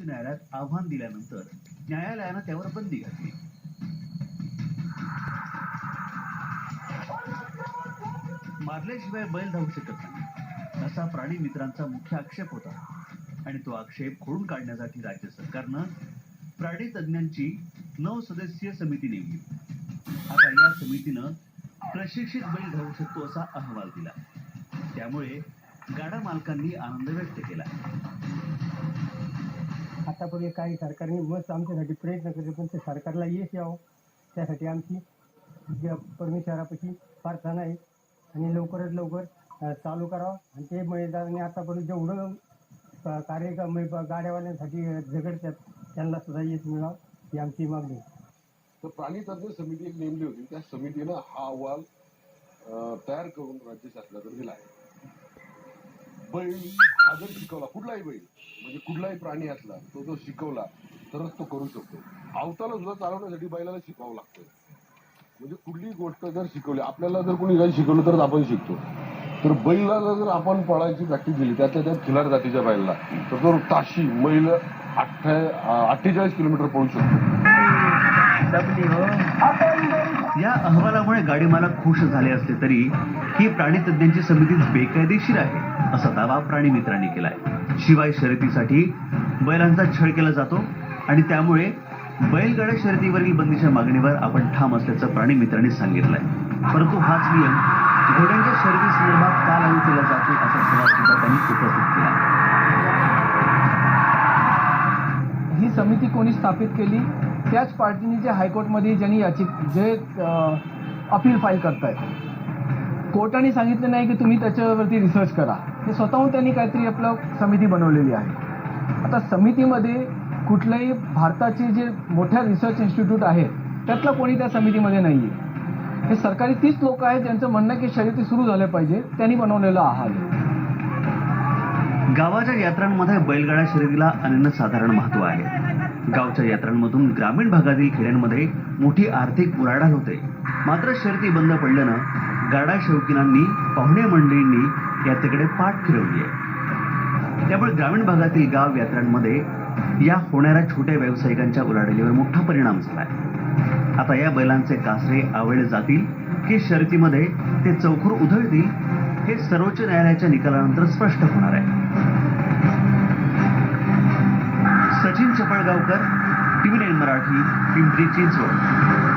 न्यायालयात आव्हान दिल्यानंतर न्यायालयानं त्यावर बंदी घातली. मारल्याशिवाय बैल धावू शकत नाही. असा प्राणी मित्रांचा मुख्य आक्षेप होता. आणि तो आक्षेप खोडून काढण्यासाठी राज्य सरकारनं प्राणी तज्ञांची नऊ सदस्यीय समिती नेमली. आता या समितीनं प्रशिक्षित बैल धावू शकतो असा अहवाल दिला. त्यामुळे गाडा मालकांनी आनंद व्यक्त केला. आतापर्यंत काही सरकारने मस्त आमच्यासाठी प्रयत्न केले पण ते सरकारला यश यावं. त्यासाठी आमची ज्या परमेश्वरापाशी प्रार्थना आहे. आणि लवकरात लवकर चालू करावं. आणि ते मैदानाने आतापर्यंत जेवढं कार्य गाड्यावाल्यांसाठी झगडतात त्यांना सुद्धा यश मिळावं ही आमची मागणी आहे. तर प्राणी तज्ञ समिती नेमली होती. त्या समितीनं हा अहवाल तयार करून राज्य शासनाकडे दिला आहे बैल हा जर शिकवला कुठलाही बैल म्हणजे कुठलाही प्राणी असला तो जो शिकवला तरच तो करू शकतो. आवताला सुद्धा चालवण्यासाठी बैलाला शिकावं लागतं. म्हणजे कुठलीही गोष्ट जर शिकवली आपल्याला जर कोणी काही शिकवलं तरच आपण शिकतो. तर बैलाला जर आपण पळायची प्रॅक्टिस दिली त्यातल्या त्यात खिलार जातीच्या बैलाला तर तो ताशी मैल अठ्ठे अठ्ठेचाळीस किलोमीटर पळू शकतो. या अहवालामुळे गाडीमालक खुश झाले असले तरी ही प्राणी तज्ञांची समितीच बेकायदेशीर आहे असा दावा प्राणी मित्रांनी केलाय. शिवाय शर्यतीसाठी बैलांचा छळ केला जातो आणि त्यामुळे बैलगाड्या शर्यतीवरील बंदीच्या मागणीवर आपण ठाम असल्याचं प्राणी मित्रांनी सांगितलंय. परंतु हाच नियम घोड्यांच्या शर्यती संदर्भात का लागू केला जातो असा सवाल सुद्धा त्यांनी समिती कोणी स्थापित केली त्याच पार्टीने जे हायकोर्टमध्ये ज्यांनी याची जे अपील फाईल करतायत. कोर्टाने सांगितलं नाही की तुम्ही त्याच्यावरती रिसर्च करा. हे स्वतःहून त्यांनी काहीतरी आपलं समिती बनवलेली आहे. आता समितीमध्ये कुठल्याही भारताचे जे मोठ्या रिसर्च इन्स्टिट्यूट आहेत त्यातलं कोणी त्या समितीमध्ये नाही आहे हे सरकारी तीच लोक आहेत ज्यांचं म्हणणं की शर्यती सुरू झाल्या पाहिजे त्यांनी बनवलेलं आहार गावाच्या यात्रांमध्ये बैलगाडा शर्यतीला अनन्यसाधारण महत्त्व आहे. गावच्या यात्रांमधून ग्रामीण भागातील खेड्यांमध्ये मोठी आर्थिक उराडाल होते. मात्र शर्ती बंद पडल्यानं गाडा शौकीनांनी पाहुणे मंडळींनी यात्रेकडे पाठ फिरवली आहे. त्यामुळे ग्रामीण भागातील गाव यात्रांमध्ये या होणाऱ्या छोट्या व्यावसायिकांच्या उलाढालीवर मोठा परिणाम झालाय. आता या बैलांचे कासरे आवळले जातील की शर्तीमध्ये ते चौखूर उधळतील हे सर्वोच्च न्यायालयाच्या निकालानंतर स्पष्ट होणार आहे. Sachin Chapalgaonkar TV nine Marathi Pimpri Chinchwad.